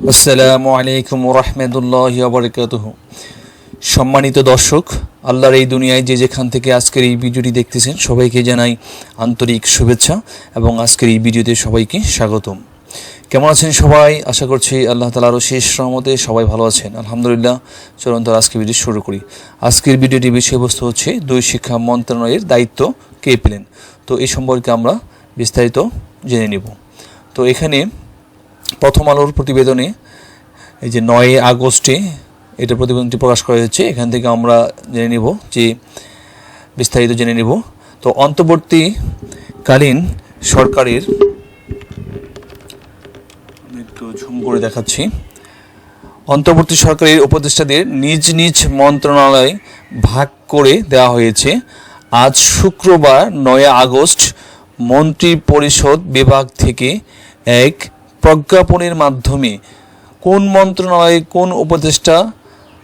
আসসালামু আলাইকুম রহমতুল্লাহ বরকাতহ সম্মানিত দর্শক, আল্লাহর এই দুনিয়ায় যে যেখান থেকে আজকের এই ভিডিওটি দেখতেছেন, সবাইকে জানাই আন্তরিক শুভেচ্ছা এবং আজকের এই ভিডিওতে সবাইকে স্বাগতম। কেমন আছেন সবাই? আশা করছি আল্লাহ তালারও শেষ রহমতে সবাই ভালো আছেন। আলহামদুলিল্লাহ, চলুন তো আজকে ভিডিও শুরু করি। আজকের ভিডিওটির বিষয়বস্তু হচ্ছে দুই শিক্ষা মন্ত্রণালয়ের দায়িত্ব কে পেলেন? তো এই সম্পর্কে আমরা বিস্তারিত জেনে নেব। তো এখানে প্রথম আলোর প্রতিবেদনে, এই যে নয় আগস্টে এটা প্রতিবেদনটি প্রকাশ করা হয়েছে, এখান থেকে আমরা জেনে নিব যে, বিস্তারিত জেনে নিব। তো অন্তর্বর্তীকালীন সরকারের একটু ঝুম করে দেখাচ্ছি। অন্তর্বর্তী সরকারের উপদেষ্টাদের নিজ নিজ মন্ত্রণালয় ভাগ করে দেওয়া হয়েছে। আজ শুক্রবার নয় আগস্ট মন্ত্রী পরিষদ বিভাগ থেকে এক প্রজ্ঞাপনের মাধ্যমে কোন মন্ত্রণালয়ে কোন উপদেষ্টা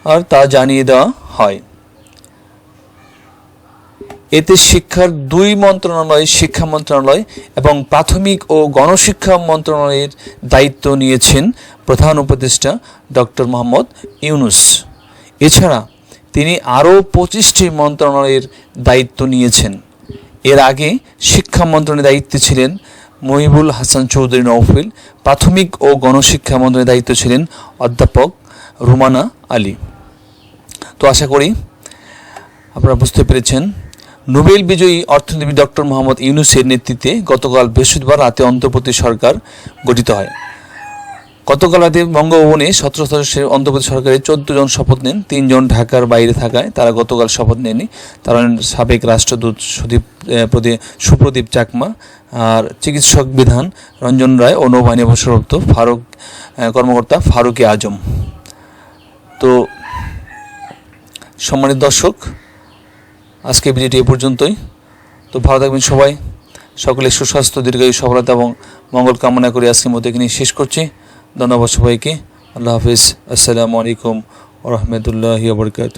আর তা জানিয়ে দেওয়া হয়। এতে শিক্ষার দুই মন্ত্রণালয়, শিক্ষা মন্ত্রণালয় এবং প্রাথমিক ও গণশিক্ষা মন্ত্রণালয়ের দায়িত্ব নিয়েছেন প্রধান উপদেষ্টা ডক্টর মোহাম্মদ ইউনুস। এছাড়া তিনি আরও পঁচিশটি মন্ত্রণালয়ের দায়িত্ব নিয়েছেন। এর আগে শিক্ষা মন্ত্রণালয়ের দায়িত্বে ছিলেন মহিবুল হাসান চৌধুরী নওফিল, প্রাথমিক ও গণশিক্ষা মন্ত্রণের দায়িত্ব ছিলেন অধ্যাপক রুমানা আলী। তো আশা করি আপনারা বুঝতে পেরেছেন, নোবেল বিজয়ী অর্থনীতিবিদ ডক্টর মোহাম্মদ ইউনুসের নেতৃত্বে গতকাল বৃহস্পতিবার রাতে অন্তর্বর্তী সরকার গঠিত হয়। গতকাল রাতে বঙ্গভবনে সতেরো সদস্যের অন্তর্বর্তী সরকারের চোদ্দ জন শপথ নেন তিনজন ঢাকার বাইরে থাকায় তারা গতকাল শপথ নেননি। তারা সাবেক রাষ্ট্রদূত সুদীপ সুপ্রদীপ চাকমা আর চিকিৎসক বিধান রঞ্জন রায় ও নৌবাহিনী অবসরপ্রাপ্ত ফারুক কর্মকর্তা ফারুকি আজম। তো সম্মানিত দর্শক আজকে ভিডিওটি এ পর্যন্তই। তো ভালো থাকবেন সবাই। সকলে সুস্বাস্থ্য, দীর্ঘায়ু, সফলতা এবং মঙ্গল কামনা করে আজকের মতো এখানে শেষ করছি। ধন্যবাদ সবাইকে। আল্লাহ হাফিজ। আসসালামু আলাইকুম রহমতুল্লাহ বরকাত